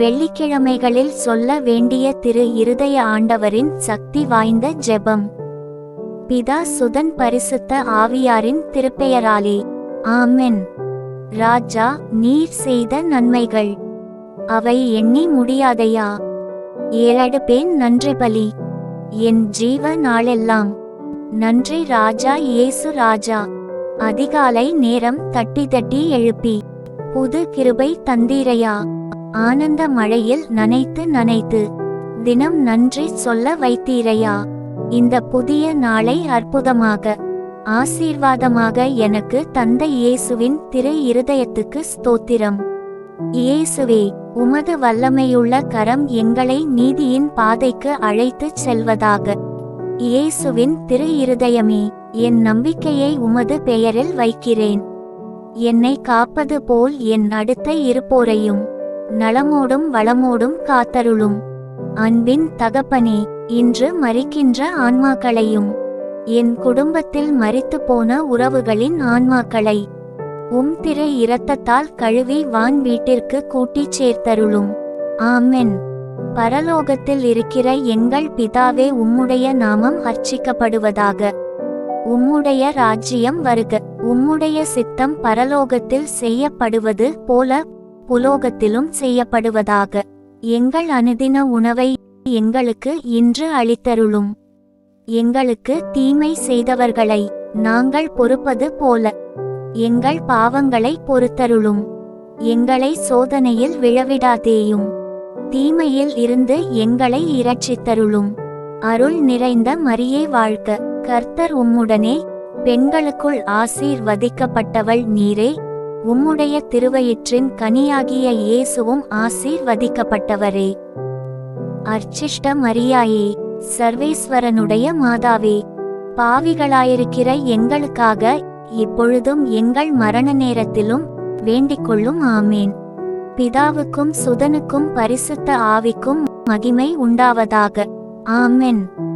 வெள்ளிக்கிழமைகளில் சொல்ல வேண்டிய திரு இருதய ஆண்டவரின் சக்தி வாய்ந்த ஜெபம். பிதா சுதன் பரிசுத்த ஆவியாரின் திருப்பெயராலே. ஆமென். ராஜா நீர் செய்த நன்மைகள். அவை எண்ணி முடியாதையா? ஏழடுபேன் நன்றி பலி. என் ஜீவ நாளெல்லாம். நன்றி ராஜா இயேசு ராஜா. அதிகாலை நேரம் தட்டி தட்டி எழுப்பி. புது கிருபை தந்தீரையா? ஆனந்த மழையில் நனைத்து நனைத்து தினம் நன்றி சொல்ல வைத்தீரையா? இந்த புதிய நாளை அற்புதமாக ஆசீர்வாதமாக எனக்கு தந்த இயேசுவின் திரு இருதயத்துக்கு ஸ்தோத்திரம். இயேசுவே உமது வல்லமையுள்ள கரம் எங்களை நீதியின் பாதைக்கு அழைத்துச் செல்வதாக. இயேசுவின் திரு இருதயமே என் நம்பிக்கையை உமது பெயரில் வைக்கிறேன். என்னை காப்பது போல் என் அடுத்த இருப்போரையும் நலமோடும் வளமோடும் காத்தருளும். அன்பின் தகப்பனே இன்று மறிக்கின்ற ஆன்மாக்களையும் என் குடும்பத்தில் மறித்து போன உறவுகளின் ஆன்மாக்களை உம் திரு இரத்தத்தால் கழுவி வான் வீட்டிற்கு கூட்டிச் சேர்த்தருளும். ஆமென். பரலோகத்தில் இருக்கிற எங்கள் பிதாவே உம்முடைய நாமம் அர்ச்சிக்கப்படுவதாக. உம்முடைய ராஜ்யம் வருக. உம்முடைய சித்தம் பரலோகத்தில் செய்யப்படுவது போல புலோகத்திலும் செய்யப்படுவதாக எங்கள் அனுதின உணவை எங்களுக்கு இன்று அளித்தருளும். எங்களுக்கு தீமை செய்தவர்களை நாங்கள் பொறுப்பது போல எங்கள் பாவங்களை பொறுத்தருளும். எங்களை சோதனையில் விழவிடாதேயும் தீமையில் இருந்து எங்களை இரட்சித்தருளும். அருள் நிறைந்த மரியே வாழ்க்க கர்த்தர் உம்முடனே பெண்களுக்குள் ஆசீர்வதிக்கப்பட்டவள் நீரே. உம்முடைய திருவயிற்றின் கனியாகிய இயேசுவும் ஆசீர்வதிக்கப்பட்டவரே. அர்ச்சிஷ்ட மரியாயே சர்வேஸ்வரனுடைய மாதாவே பாவிகளாயிருக்கிற எங்களுக்காக இப்பொழுதும் எங்கள் மரண நேரத்திலும் வேண்டிக்கொள்ளும் ஆமேன். பிதாவுக்கும் சுதனுக்கும் பரிசுத்த ஆவிக்கும் மகிமை உண்டாவதாக. ஆமென்.